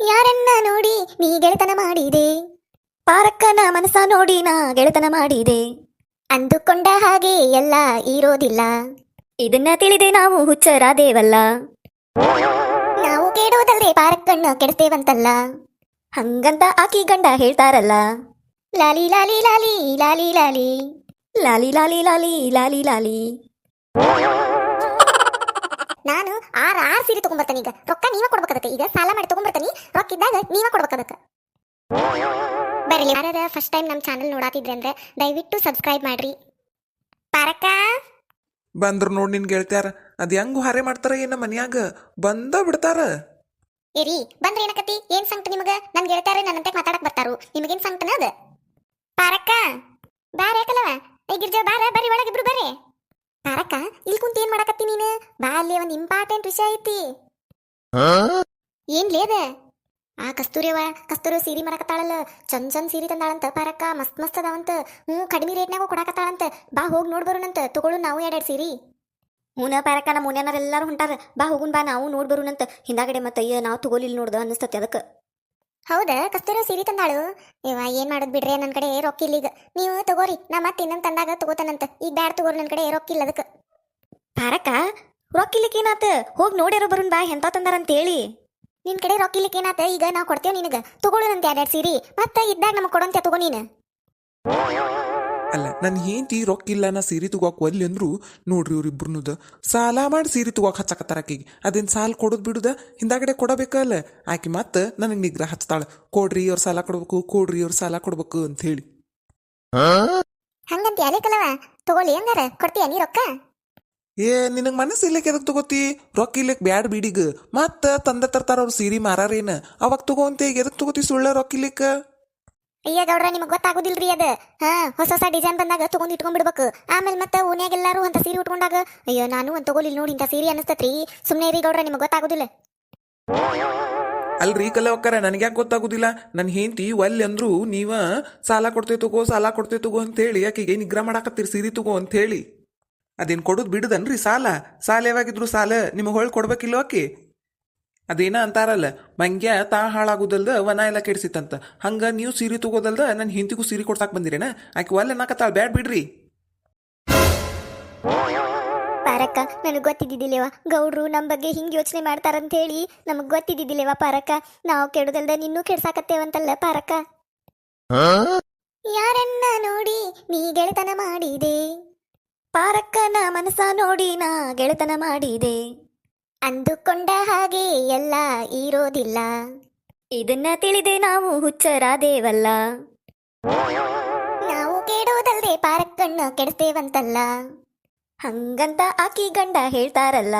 ಯಾರನ್ನ ನೋಡಿ ನೀ ಗೆಳೆತನ ಮಾಡಿದೆ? ಪಾರಕ್ಕನ ಮನಸ ನೋಡಿ ನಾ ಗೆಳೆತನ ಮಾಡಿದೆ. ಅಂದುಕೊಂಡ ಹಾಗೆ ಎಲ್ಲ ಇರೋದಿಲ್ಲ. ಇದನ್ನ ತಿಳಿದೆ ನಾವು ಹುಚ್ಚರಾದೇವಲ್ಲ. ನಾವು ಕೇಳೋದಲ್ಲೇ ಪಾರಕ್ಕಣ್ಣ ಕೆಡ್ತೇವಂತಲ್ಲ. ಹಂಗಂತ ಆಕಿ ಗಂಡ ಹೇಳ್ತಾರಲ್ಲ. ಲಾಲಿ ಲಾಲಿ ಲಾಲಿ ಲಾಲಿ ಲಾಲಿ. ಲಾಲಿ ಲಾಲಿ ಲಾಲಿ ಲಾಲಿ ಲಾಲಿ. ನಾನು ಆರ್ ಆರ್ ಸೀರೆ ತಗೊಂಡ್ಬರ್ತಾನೆ ಈಗ. ರೊಕ್ಕ ನೀವ ಕೊಡ್ಬೇಕಾಗತ್ತೆ ಈಗ ಸಾಲ ಮಾಡಿ ತಗೊಂಡ್ಬರ್ತಾನೆ ರೊಕ್ಕ ಇದ್ದಾಗ ನೀವ ಕೊಡ್ಬೇಕಾಗತ್ತೆ ಬರಲಿ ಯಾರದ ಫಸ್ಟ್ ಟೈಮ್ ನಮ್ಮ ಚಾನಲ್ ನೋಡಾತಿದ್ರೆ ಅಂದ್ರೆ ದಯವಿಟ್ಟು ಸಬ್ಸ್ಕ್ರೈಬ್ ಮಾಡ್ರಿ. ಪಾರಕ ಬಂದ್ರು ನೋಡಿ ನಿನ್ ಗೆಳತ್ಯಾರ ಅದ್ ಹೆಂಗ್ ಹಾರೆ ಮಾಡ್ತಾರ ಏನ ಮನ್ಯಾಗ? ಬಂದ ಬಿಡ್ತಾರ. ಏರಿ ಬಂದ್ರೆ ಏನಕತಿ ಏನ್ ಸಂಕಟ ನಿಮಗ? ನನ್ ಹೇಳ್ತಾರೆ ನನ್ನಂತೆ ಮಾತಾಡಕ್ ಬರ್ತಾರು. ನಿಮಗೇನ್ ಸಂಕಟನ ಅದ? ಪಾರಕ್ಕ? ಬಾರ ಯಾಕಲ್ಲವ ಏ ಗಿರ್ಜಾ ಬಾರ ಬರ್ರಿ ಒಳಗಿಬ್ರು ಬರ್ರಿ. ಪಾರಕ್ಕ ಇಲ್ಲಿ ಕುಂತ ಏನ್ ಮಾಡಕತ್ತಿ ನೀನು? ಬಾ ಅಲ್ಲಿ ಒಂದ್ ಇಂಪಾರ್ಟೆಂಟ್ ವಿಷಯ ಐತಿ. ಏನ್ ಲೇದ ಆ ಕಸ್ತೂರಿವ ಕಸ್ತೂರಿ ಸೀರೆ ಮಾಡಕತ್ತಾಳಲ್ಲ. ಚಂದ್ ಚಂದ್ ಸೀರಿ ತಂದಾಳಂತ ಪಾರಕ್ಕ ಮಸ್ತ್ ಮಸ್ತ್ ಅದಾವಂತ. ಹ್ಞೂ ಕಡಿಮೆ ರೇಟ್ನಾಗ ಕೊಡಕತ್ತಾಳಂತ. ಬಾ ಹೋಗಿ ನೋಡ್ಬರುನಂತ ತಗೊಳು ನಾವು ಎರಡೆರಡು ಸೀರಿ. ಹೂನ ಪಾರಕ್ಕ ನಮ್ಮ ಎಲ್ಲರೂ ಹೊಂಟಾರ. ಬಾ ಹೋಗುನ್ ಬಾ ನಾವು ನೋಡ್ಬರುನಂತ ಹಿಂದಾಗಡೆ ಮತ್ತೆ ಅಯ್ಯ ನಾವು ತಗೋಲಿಲ್ಲ ನೋಡ್ದ ಅನ್ನಿಸ್ತತಿ ಅದಕ್ಕೆ. ಹೌದಾ? ಕಸ್ತೂರ ಸೀರೆ ತಂದಾಳು? ಇವ ಏನ್ ಮಾಡೋದ್ ಬಿಡ್ರಿ ನನ್ನ ಕಡೆ ರೊಕ್ಕ ಇಲ್ಲ ಈಗ. ನೀವು ತಗೋರಿ ನಾ ಮತ್ತೆ ಇನ್ನೊಂದ್ ತಂದಾಗ ತಗೋತಾನಂತ. ಈಗ ಬ್ಯಾಡ್ ತಗೋರಿ ನನ್ನ ಕಡೆ ರೊಕ್ಕ ಇಲ್ಲ ಅದಕ್ಕೆ. ಪಾರಕ್ಕ ರೊಕ್ಕ ಏನಾತ? ಹೋಗಿ ನೋಡ್ಯಾರೋ ಬರುನ್ ಬಾ ಎಂತ ತಂದಾರಂತ ಹೇಳಿ ನಿನ್ ಕಡೆ ರೊಕ್ಕ ಏನಾತ? ಈಗ ನಾವು ಕೊಡ್ತೇವೆ ನಿನಗ. ತಗೊಳ್ಳೋಣಂತ ಎರಡೆರಡು ಸೀರಿ. ಮತ್ತೆ ಇದ್ದಾಗ ನಮಗೆ ಕೊಡೋಂತ ತಗೋ ನೀನು. ಅಲ್ಲ ನನ್ ಹೆಂಡತಿ ರೊಕ್ಕಿಲ್ಲ ನಾ ಸೀರೆ ತಗೋಕ್ ಒಲ್ಲಿ ಅಂದ್ರು ನೋಡ್ರಿ ಇವ್ರಿಬ್ರುನುದ ಸಾಲ ಮಾಡಿ ಸೀರೆ ತಗೋಕ್ ಹಚ್ಚಕತ್ತಾರ ಆಕಿಗೆ. ಅದೇನ್ ಸಾಲ ಕೊಡೋದ್ ಬಿಡುದ? ಹಿಂದಾಗಡೆ ಕೊಡಬೇಕಲ್ಲ? ಆಕಿ ಮತ್ತ ನನಗ್ ನಿಗ್ರಹ ಹಚ್ತಾಳ. ಕೊಡ್ರಿ ಅವ್ರ ಸಾಲ ಕೊಡ್ಬೇಕು ಕೊಡ್ರಿ ಅವ್ರ ಸಾಲ ಕೊಡ್ಬೇಕು ಅಂತ ಹೇಳಿ ಹಂಗಂತ ತಗೊಳ್ಳಿ ಹಂಗಾರ ಕೊಡ್ತೀಯ ನೀ ರೊಕ್ಕ? ಏ ನಿನಗ್ ಮನಸ್ಸು ಇಲ್ಲಕ್ಕೆ ಎದಕ್ ತಗೋತಿ? ರೊಕ್ಕ ಇಲ್ಲಕ್ ಬ್ಯಾಡ್ ಬಿಡಿಗ. ಮತ್ತ ತಂದ ತರ್ತಾರ ಅವ್ರ ಸೀರೆ ಮಾರಾರೇನ? ಅವಾಗ ತಗೋಂತೆ ಈಗ ಎದಕ್ ತಗೋತಿ ಸುಳ್ಳ ರೊಕ್ಕ ಇಲ್ಲಿಕ್ಕ ಅಯ್ಯ ಗೌಡ್ರ, ನಿಮಗೆ ಗೊತ್ತಾಗೋದಿಲ್ರಿ ಅದ. ಹಾ, ಹೊಸ ಹೊಸ ಡಿಸೈನ್ ಬಂದಾಗ ತಗೊಂಡ್ ಇಟ್ಕೊಂಡ್ಬಿಡ್ಬೇಕು. ಆಮೇಲೆ ಮತ್ತೆ ಓನ್ಯಾಗ ಎಲ್ಲಾರು ಅಂತ ಸೀರೆ ಉಟ್ಕೊಂಡಾಗ, ಅಯ್ಯೋ, ನಾನು ಒಂದ್ ತಗೋಲಿಲ್ಲ ನೋಡಿ ಇಂಥ ಸೀರೆ ಅನಿಸ್ತತ್ರಿ. ಸುಮ್ಮನೆ ರೀ ಗೌಡ್ರ, ನಿಮಗೆ ಗೊತ್ತಾಗೋದಿಲ್ಲ. ಅಲ್ರಿ ಕಲವಕ್ಕರ ನನಗೆ ಯಾಕೆ ಗೊತ್ತಾಗುದಿಲ್ಲ? ನನ್ನ ಹೆಂಡತಿ ಒಲ್ಲೆ ಅಂದ್ರು ನೀವ ಸಾಲ ಕೊಡ್ತೇವೆ ತಗೋ, ಸಾಲ ಕೊಡ್ತೇವೆ ತಗೋ ಅಂತ ಹೇಳಿ ಆಕೆಗೆ ನಿಗ್ರಹ ಮಾಡಾಕತ್ತೀರಿ, ಸೀರೆ ತಗೋ ಅಂತ ಹೇಳಿ ಅದೇನ್ ಕೊಡೋದು ಬಿಡದನ್ರಿ ಸಾಲ? ಸಾಲ ಯಾವಾಗಿದ್ರು ಸಾಲ, ನಿಮಗೆ ಹೊಳ್ ಕೊಡ್ಬೇಕಿಲ್ಲ ಆಕಿ? ಅದೇನ ಅಂತಾರಲ್ಲ, ಮಂಗ್ಯ ತಾ ಹಾಳಾಗುದಲ್ದ ವನ ಎಲ್ಲ ಕೆಡಿಸಿತ್ತಂತ. ಹಂಗ ನೀವು ಸೀರೆ ತಗೋದಲ್ದ ನನ್ನ ಹಿಂದಿಗೂ ಸೀರೆ ಕೊಡ್ಸಾಕ್ ಬಂದಿರೇನ? ಆಕೆ ಒಲ್ಲೆ ನಾಕತ್ತಾಳ, ಬ್ಯಾಡ್ ಬಿಡ್ರಿ. ಪಾರಕ್ಕ, ನನಗೆ ಗೊತ್ತಿದ್ದಿದ್ದಿಲ್ಲವ? ಗೌಡ್ರು ನಮ್ಮ ಬಗ್ಗೆ ಹಿಂಗೆ ಯೋಚನೆ ಮಾಡ್ತಾರಂತ ಹೇಳಿ ನಮಗೆ ಗೊತ್ತಿದ್ದಿದ್ದಿಲ್ಲವ ಪಾರಕ್ಕ? ನಾವು ಕೆಡದಲ್ದ ನಿನ್ನೂ ಕೆಡ್ಸಾಕತ್ತೇವಂತಲ್ಲ ಪಾರಕ್ಕ? ಯಾರನ್ನ ನೋಡಿ ನೀ ಗೆಳೆತನ ಮಾಡಿದೆ? ಪಾರಕ್ಕನ ಮನಸ ನೋಡಿ ನಾ ಗೆಳೆತನ ಮಾಡಿದೆ. ಅಂದುಕೊಂಡ ಹಾಗೆ ಎಲ್ಲ ಇರೋದಿಲ್ಲ. ಇದನ್ನ ತಿಳಿದೆ ನಾವು ಹುಚ್ಚರಾದೇವಲ್ಲ. ನಾವು ಕೇಳೋದಲ್ಲದೆ ಪಾರಕ್ಕಣ್ಣ ಕೆಡ್ತೇವಂತಲ್ಲ. ಹಂಗಂತ ಆಕಿ ಗಂಡ ಹೇಳ್ತಾರಲ್ಲ.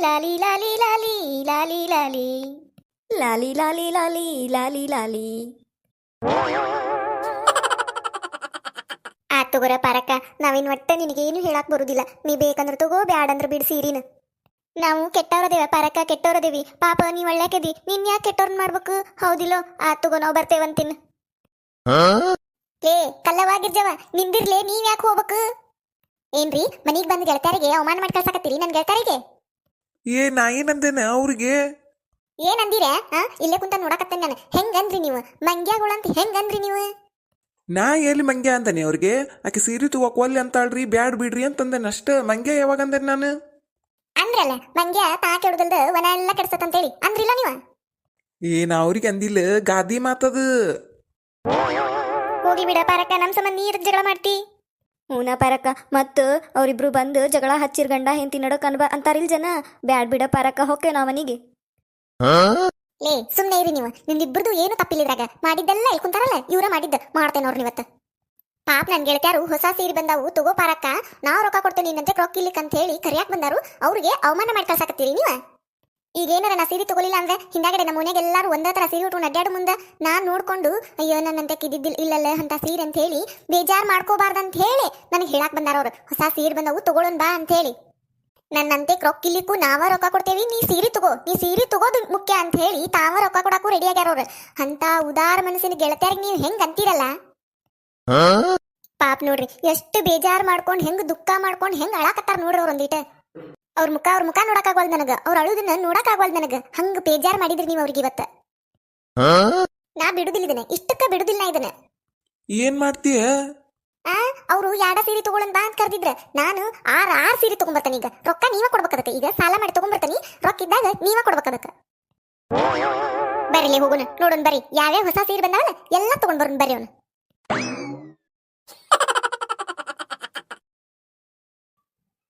ಲಾಲಿ ಲಾಲಿ ಲಾಲಿ ಲಾಲಿ ಲಾಲಿ. ಲಾಲಿ ಲಾಲಿ ಲಾಲಿ ಲಾಲಿ ಲಾಲಿ. ಆ ತಗೋರ ಪಾರಕ್ಕ ನಾವಿನ್ ಒಟ್ಟ ನಿನಗೇನು ಹೇಳಕ್ ಬರುದಿಲ್ಲ. ನೀ ಬೇಕಂದ್ರೆ ತಗೋ, ಬ್ಯಾಡಂದ್ರೆ ಬಿಡ್ ನಾವು ಕೆಟ್ಟವ್ರದೇವ ವ್ಯಾಪಾರಕ್ಕ ಕೆಟ್ಟವರದೇವಿ. ಪಾಪ ನೀ ಒಳ್ಳೆಕದಿ ನಿನ್ ಯಾಕೆ ಕೆಟ್ಟವ್ರನ್ನ ಮಾಡ್ಬೇಕು? ಹೌದಿಲ್ಲೋ? ಆ ತಗೋ ನಾವು ಬರ್ತೇವಂತಿನ್ ಏ ಕಲ್ಲವಾಗಿರ್ಜವ ನಿಂದಿರ್ಲೇ ನೀವ್ ಯಾಕೆ ಹೋಗ್ಬೇಕು? ಏನ್ರಿ ಮನಿಗ್ ಬಂದ್ ಗೆಳತ್ಯಾರಿಗೆ ಅವಮಾನ ಮಾಡಿ ಕಳ್ಸಾಕತ್ತೀರಿ ನನ್ ಗೆಳತ್ಯಾರಿಗೆ? ಏ ನಾ ಏನಂದೇನೆ ಅವ್ರಿಗೆ? ಏನಂದಿರ? ಅಂದಿರ ಆ ಇಲ್ಲೇ ಕುಂತ ನೋಡಕತ್ತೇನೆ ನಾನು. ಹೆಂಗಂದ್ರಿ ನೀವು? ಮಂಗ್ಯಾಗುಳಂತ ಹೆಂಗಂದ್ರಿ ನೀವು? ನಾ ಎಲ್ಲಿ ಮಂಗ್ಯ ಅಂತಾನೆ ಅವ್ರಿಗೆ? ಆಕೆ ಸೀರೆ ತಗೋಕ್ ಒಲ್ಲೆ ಅಂತಾಳ್ರಿ ಬ್ಯಾಡ್ ಬಿಡ್ರಿ ಅಂತಂದೇನೆ ಅಷ್ಟ. ಮಂಗ್ಯ ಯಾವಾಗ ಅಂದೆ ನಾನು? ಅಂದ್ರಲ್ಲ ಮಂಗ್ಯ ತಾ ಹಿಡ್ದಲ್ದ ವನ ಎಲ್ಲ ಕೆಡ್ಸತ್ತಂತೇಳಿ. ಅಂದ್ರಿಲ್ಲ ನೀವ? ಏನ ಅವ್ರಿಗೆ ಅಂದಿಲ್ಲ ಗಾದಿ ಮಾತದ. ಹೋಗಿ ಬಿಡ ಪಾರಕ್ಕ ನಮ್ ಸಂಬಂಧ ನೀರ್ ಜಗಳ ಮಾಡ್ತಿ. ಹೂನ ಪಾರಕ್ಕ ಮತ್ತ ಅವ್ರಿಬ್ರು ಬಂದು ಜಗಳ ಹಚ್ಚಿರ್ ಗಂಡ ಹೆಂತಿ ನಡಕ್ ಅನ್ಬ ಅಂತಾರಿಲ್ ಜನ. ಬ್ಯಾಡ್ ಬಿಡ ಪಾರಕ್ಕ ಹೊಕ್ಕೆ ನಾವ್ ಮನಿಗೆ. ಲೇ ಸುಮ್ನೆ ಇರಿ ನೀವು. ನಿಮ್ದಿಬ್ಬರದು ಏನು ತಪ್ಪಿಲ್ಲಿದ್ರಾಗ ಮಾಡಿದ್ದೆಲ್ಲ ಇಲ್ಲಿ ಕುಂತಾರಲ್ಲ ಇವ್ರ ಮಾಡಿದ್ದ. ಮಾಡ್ತೇನೆ ಅವ್ರು ಇವತ್ತು ಪಾಪ ನನ್ ಗೆಳತ್ಯಾರು ಹೊಸ ಸೀರೆ ಬಂದಾವು, ತಗೋ ಪಾರಕ್ಕ. ನಾವ್ ರೊಕ್ಕ ಕೊಡ್ತೇನೆ ನಿನ್ನಂತೆ ರೊಕ್ಕ ಅಂತ ಹೇಳಿ ಕರಿಯಾಕ್ ಬಂದಾರು. ಅವ್ರಿಗೆ ಅವಮಾನ ಮಾಡಿ ಕಳ್ಸಾಕತ್ತೀರಿ ನೀವ? ಈಗೇನಾರ ನಾ ಸೀರೆ ತಗೊಲಿಲ್ಲ ಅಂದ್ರೆ ಹಿಂದಾಗಡೆ ನಮ್ಮ ಮನೆಗೆ ಎಲ್ಲರೂ ಒಂದೇ ತರ ಸೀರೆ ಉಟ್ಕೊಂಡು ಅಡ್ಡಾಡು ಮುಂದೆ ನಾನು ನೋಡ್ಕೊಂಡು, ಅಯ್ಯೋ ನನ್ನಂತೆ ಕಿದ್ದಿದ್ದಿಲ್ಲ ಇಲ್ಲಲ್ಲ ಅಂತ ಸೀರೆ ಅಂತ ಹೇಳಿ ಬೇಜಾರ್ ಅಂತ ಹೇಳಿ ನನಗೆ ಹೇಳಕ್ ಬಂದಾರ ಅವ್ರು. ಹೊಸ ಸೀರೆ ಬಂದವು ತಗೊಳೋನ್ ಬಾ ಅಂತ ಹೇಳಿ. ನನ್ನಂತೆ ರೊಕ್ಕ ಇಲ್ಲಿಕ್ಕೂ ನಾವ ರೊಕ್ಕ ಕೊಡ್ತೇವಿ, ನೀ ಸೀರೆ ತಗೋ, ನೀ ಸೀರೆ ತಗೋದು ಮುಖ್ಯ ಅಂತ ಹೇಳಿ ತಾವ ರೊಕ್ಕ ಕೊಡಕ್ಕೂ ರೆಡಿ ಆಗ್ಯಾರ ಅವ್ರು. ಅಂತ ಉದಾರ ಮನಸ್ಸಿನ ಗೆಳತಿಯರಿಗೆ ನೀವು ಹೆಂಗ್ ಅಂತೀರಲ್ಲ? ಪಾಪ ನೋಡ್ರಿ ಎಷ್ಟು ಬೇಜಾರ್ ಮಾಡ್ಕೊಂಡ್ ಹೆಂಗ್ ದುಃಖ ಮಾಡ್ಕೊಂಡ್ ಹೆಂಗ್ ಅಳಾಕತ್ತಾರ ನೋಡ್ರಿ ಅವ್ರ ಒಂದಿಟ. ಅವ್ರ ಮುಖ ಅವ್ರ ಮುಖ ನೋಡಕ್ಕಾಗವಲ್ದು ನನಗ. ಅವ್ರ ಅಳುದನ್ನ ನೋಡಕ್ಕಾಗವಲ್ದು ನನಗ. ಹಂಗ ಬೇಜಾರ್ ಮಾಡಿದ್ರಿ ನೀವು ಅವ್ರಿಗೆ ಇವತ್ತ. ನಾ ಬಿಡುದಿಲ್ಲ ಇದನ್ನ ಇಷ್ಟಕ್ಕ ಬಿಡುದಿಲ್ಲ ಇದನ್ನ. ಏನ್ ಮಾಡ್ತೀಯ? ಆ ಅವರು ಯಾಡ ಸೀರೆ ತಗೊಳನ್ ಬಾ ಅಂತ ಕರೆದಿದ್ರ. ನಾನು ಆರ್ ಆರ್ ಸೀರೆ ತಗೊಂಬರ್ತಾನೆ ಈಗ. ರೊಕ್ಕ ನೀವ ಕೊಡ್ಬೇಕದಕ್ಕ. ಈಗ ಸಾಲ ಮಾಡಿ ತಗೊಂಬರ್ತಾನಿ. ರೊಕ್ಕ ಇದ್ದಾಗ ನೀವ ಕೊಡ್ಬೇಕದಕ್ಕ. ಬರ್ರಿ ಹೋಗೋಣ. ನೋಡೋಣ ಬರ್ರಿ. ಯಾವ್ಯಾವ ಹೊಸ ಸೀರೆ ಬಂದಾವಲ್ಲ ಎಲ್ಲ ತಗೊಂಡ್ ಬರೋಣ ಬರ್ರಿ ಅವನು.